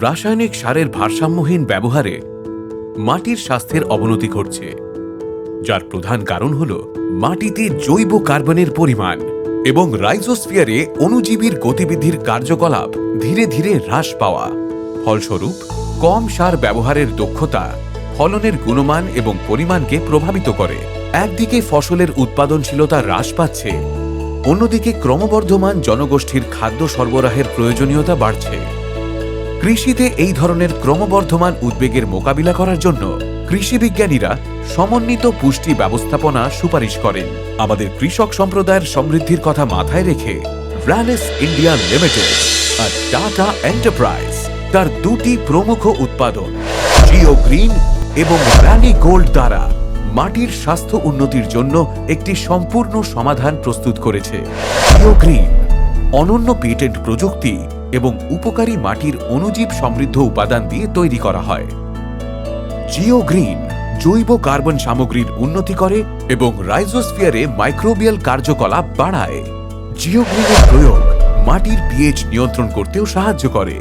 রাসায়নিক সারের ভারসাম্যহীন ব্যবহারে মাটির স্বাস্থ্যের অবনতি ঘটছে। যার প্রধান কারণ হল মাটিতে জৈব কার্বনের পরিমাণ এবং রাইজোস্ফিয়ারে অণুজীবীর গতিবিধির কার্যকলাপ ধীরে ধীরে হ্রাস পাওয়া। ফলস্বরূপ, কম সার ব্যবহারের দক্ষতা ফলনের গুণমান এবং পরিমাণকে প্রভাবিত করে। একদিকে ফসলের উৎপাদনশীলতা হ্রাস পাচ্ছে, অন্যদিকে ক্রমবর্ধমান জনগোষ্ঠীর খাদ্য সরবরাহের প্রয়োজনীয়তা বাড়ছে। কৃষিতে এই ধরনের ক্রমবর্ধমান উদ্বেগের মোকাবিলা করার জন্য কৃষি বিজ্ঞানীরা সমন্বিত পুষ্টি ব্যবস্থাপনা সুপারিশ করেন। আমাদের কৃষক সম্প্রদায়ের সমৃদ্ধির কথা মাথায় রেখে র্যালেস ইন্ডিয়া লিমিটেড আর টাটা এন্টারপ্রাইজ তার দুটি প্রমুখ উৎপাদন জিও গ্রিন এবং র্যালি গোল্ড দ্বারা মাটির স্বাস্থ্য উন্নতির জন্য একটি সম্পূর্ণ সমাধান প্রস্তুত করেছে। জিও গ্রিন অনন্য পেটেন্ট প্রযুক্তি এবং উপকারী মাটির অণুজীব সমৃদ্ধ উপাদান দিয়ে তৈরি করা হয়। জিও গ্রিন জৈব কার্বন সামগ্রীর উন্নতি করে এবং রাইজোস্ফিয়ারে মাইক্রোবিয়াল কার্যকলাপ বাড়ায়। জিও গ্রিনের প্রয়োগ মাটির পিএইচ নিয়ন্ত্রণ করতেও সাহায্য করে।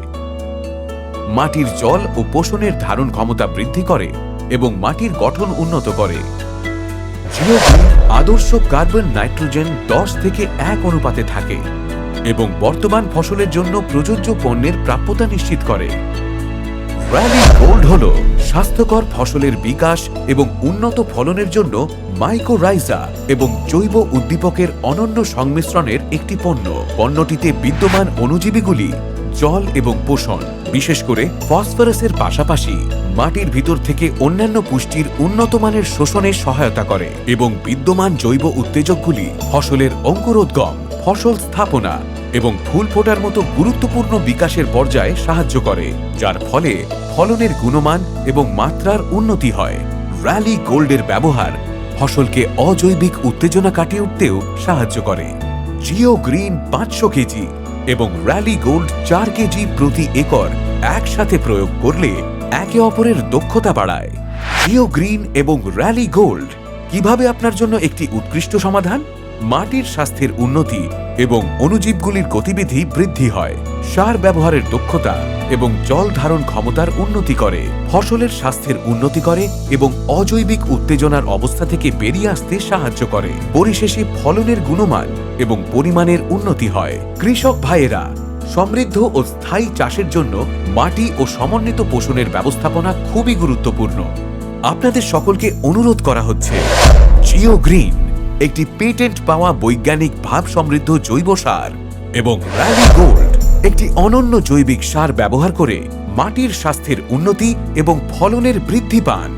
মাটির জল ও পোষণের ধারণ ক্ষমতা বৃদ্ধি করে এবং মাটির গঠন উন্নত করে। জিওগ্রিন আদর্শ কার্বন নাইট্রোজেন দশ থেকে এক অনুপাতে থাকে। এবং বর্তমান ফসলের জন্য প্রযোজ্য পণ্যের প্রাপ্যতা নিশ্চিত করে। র্যালি গোল্ড হল স্বাস্থ্যকর ফসলের বিকাশ এবং উন্নত ফলনের জন্য মাইকোরাইজা এবং জৈব উদ্দীপকের অনন্য সংমিশ্রণের একটি পণ্য। পণ্যটিতে বিদ্যমান অণুজীবীগুলি জল এবং পোষণ, বিশেষ করে ফসফরাসের পাশাপাশি মাটির ভিতর থেকে অন্যান্য পুষ্টির উন্নত মানের শোষণে সহায়তা করে এবং বিদ্যমান জৈব উত্তেজকগুলি ফসলের অঙ্কুরোদ্গম। ফসল স্থাপনা এবং ফুল ফোটার মতো গুরুত্বপূর্ণ বিকাশের পর্যায়ে সাহায্য করে, যার ফলে ফলনের গুণমান এবং মাত্রার উন্নতি হয়। র্যালি গোল্ডের ব্যবহার ফসলকে অজৈবিক উত্তেজনা কাটিয়ে উঠতেও সাহায্য করে। জিও গ্রিন পাঁচশো কেজি এবং র্যালি গোল্ড চার কেজি প্রতি একর একসাথে প্রয়োগ করলে একে অপরের দক্ষতা বাড়ায়। জিও গ্রিন এবং র্যালি গোল্ড কীভাবে আপনার জন্য একটি উৎকৃষ্ট সমাধান? মাটির স্বাস্থ্যের উন্নতি এবং অণুজীবগুলির গতিবিধি বৃদ্ধি হয়। সার ব্যবহারের দক্ষতা এবং জল ধারণ ক্ষমতার উন্নতি করে। ফসলের স্বাস্থ্যের উন্নতি করে এবং অজৈবিক উত্তেজনার অবস্থা থেকে বেরিয়ে আসতে সাহায্য করে। পরিশেষে ফলনের গুণমান এবং পরিমাণের উন্নতি হয়। কৃষক ভাইয়েরা, সমৃদ্ধ ও স্থায়ী চাষের জন্য মাটি ও সমন্বিত পোষণের ব্যবস্থাপনা খুবই গুরুত্বপূর্ণ। আপনাদের সকলকে অনুরোধ করা হচ্ছে, জিও গ্রিন একটি পেটেন্ট পাওয়া বৈজ্ঞানিক ভাব সমৃদ্ধ জৈব সার এবং র্যালি গোল্ড একটি অনন্য জৈবিক সার ব্যবহার করে মাটির স্বাস্থ্যের উন্নতি এবং ফলনের বৃদ্ধি পান।